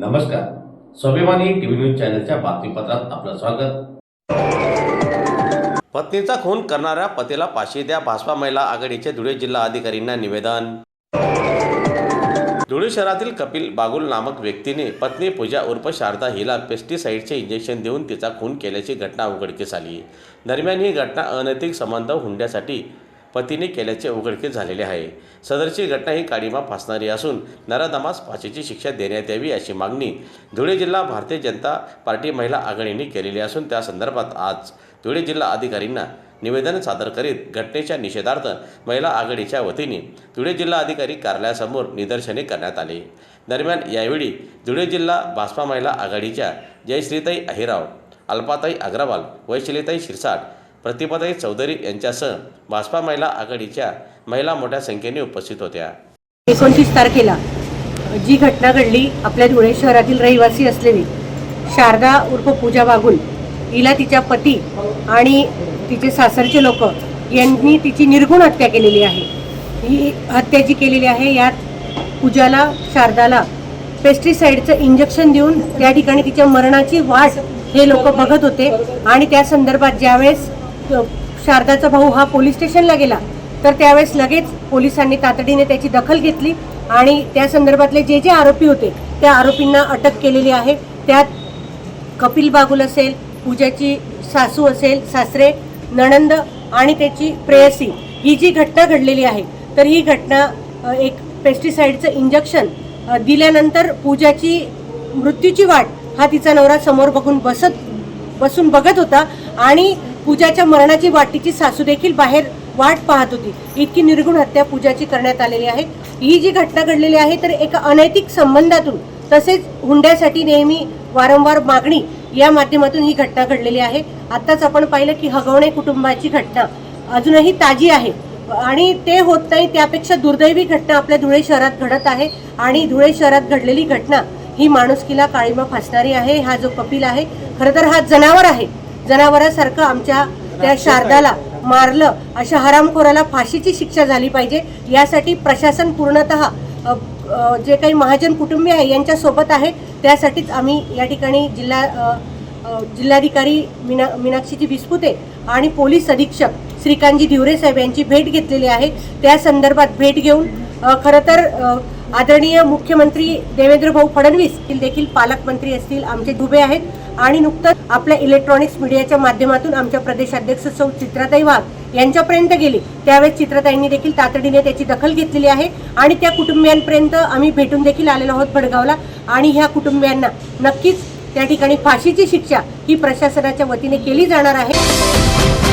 नमस्कार. स्वाभिमानी TV news चॅनलच्या बातमीपत्रात आपलं स्वागत. पत्नीचा खून करणाऱ्या पतीला पाशी द्या भाजपा महिला आघाडीचे धुळे जिल्हा अधिकारींना निवेदन. धुळे शहरातील कपिल बागुल नामक व्यक्तीने पत्नी पूजा उर्फ शारदा हिला पेस्टिसाईडचे इंजेक्शन देऊन तिचा खून केल्याची घटना उघडकीस आली. दरम्यान ही घटना अनैतिक संबंध हुंड्यासाठी पतीने केल्याचे उघडकीस झालेले आहे. सदरची घटना ही काळीमा फासणारी असून नराधमास फाशीची शिक्षा देण्यात यावी अशी मागणी धुळे जिल्हा भारतीय जनता पार्टी महिला आघाडीने केलेली असून त्या संदर्भात आज धुळे जिल्हा अधिकारींना निवेदन सादर करीत घटनेच्या निषेधार्थ महिला आघाडीच्या वतीने धुळे जिल्हा अधिकारी कार्यालयासमोर निदर्शने करण्यात आली. दरम्यान यावेळी धुळे जिल्हा भाजपा महिला आघाडीच्या जयश्रीताई अहिराव अल्पाताई अग्रवाल वैशिलीताई शिरसाट प्रतिभाताई चौधरी यांच्यासह भाजपा महिला आघाडीच्या महिला मोठ्या संख्येने उपस्थित होत्या. एकोणतीस तारखेला जी घटना घडली आपल्या धुळे शहरातील रहिवासी असलेली शारदा उर्फ पूजा बागुल हिला तिच्या पती आणि तिचे सासरचे लोक यांनी तिची निर्गुण हत्या केलेली आहे. ही हत्या जी केलेली आहे यात पूजाला शारदाला पेस्टिसाईडचं इंजेक्शन देऊन त्या ठिकाणी तिच्या मरणाची वाट हे लोक बघत होते आणि त्या संदर्भात ज्यावेळेस शारदाचा भाऊ हा पोलीस स्टेशनला गेला तर त्यावेळेस लगेच पोलिसांनी तातडीने त्याची दखल घेतली आणि त्या संदर्भातले जे जे आरोपी होते त्या आरोपींना अटक केलेली आहे. त्यात कपिल बागुल असेल पूजाची सासू असेल सासरे नणंद आणि त्याची प्रेयसी. ही जी घटना घडलेली आहे तर ही घटना एक पेस्टिसाईडचं इंजेक्शन दिल्यानंतर पूजाची मृत्यूची वाट हा तिचा नवरा समोर बघून बसत बसून बघत होता आणि पूजाच्या मरणाची वाटीची सासू देखील बाहेर वाट पाहत होती. इतकी निर्गुण हत्या पूजाची करण्यात आलेली आहे. ही जी घटना घडलेली आहे तर एका अनैतिक संबंधातून तसेच हुंड्यासाठी नेहमी वारंवार मागणी या माध्यमातून ही घटना घडलेली आहे. आत्ताच आपण पाहिलं की हगवणे कुटुंबाची घटना अजूनही ताजी आहे आणि ते होत नाही त्यापेक्षा दुर्दैवी घटना आपल्या धुळे शहरात घडत आहे आणि धुळे शहरात घडलेली घटना ही माणुसकीला काळीमा फासणारी आहे. हा जो कपिल आहे खरं तर हा जनावर आहे. जनावरासारखं आमच्या त्या शारदाला मारलं अशा हरामखोराला फाशीची शिक्षा झाली पाहिजे. यासाठी प्रशासन पूर्णतः जे काही महाजन कुटुंबीय आहे यांच्या सोबत आहे. त्यासाठीच आम्ही या ठिकाणी जिल्हा जिल्हाधिकारी मीना मीनाक्षीजी बिस्पुते आणि पोलीस अधीक्षक श्रीकांतजी धिवरे साहेब यांची भेट घेतलेली आहे. त्या संदर्भात भेट घेऊन खरं तर आदरणीय मुख्यमंत्री देवेंद्र भाऊ फडणवीस देखील पालकमंत्री असतील आमचे दुबे आहेत. आणि नुकतंच आपल्या इलेक्ट्रॉनिक्स मीडियाच्या माध्यमातून आमच्या प्रदेशाध्यक्ष सौ चित्राताई वाघ यांच्यापर्यंत गेली. त्यावेळेस चित्रताईंनी देखील तातडीने त्याची दखल घेतलेली आहे आणि त्या कुटुंबियांपर्यंत आम्ही भेटून देखील आलेलो आहोत भडगावला. आणि ह्या कुटुंबियांना नक्कीच त्या ठिकाणी फाशीची शिक्षा ही प्रशासनाच्या वतीने केली जाणार आहे.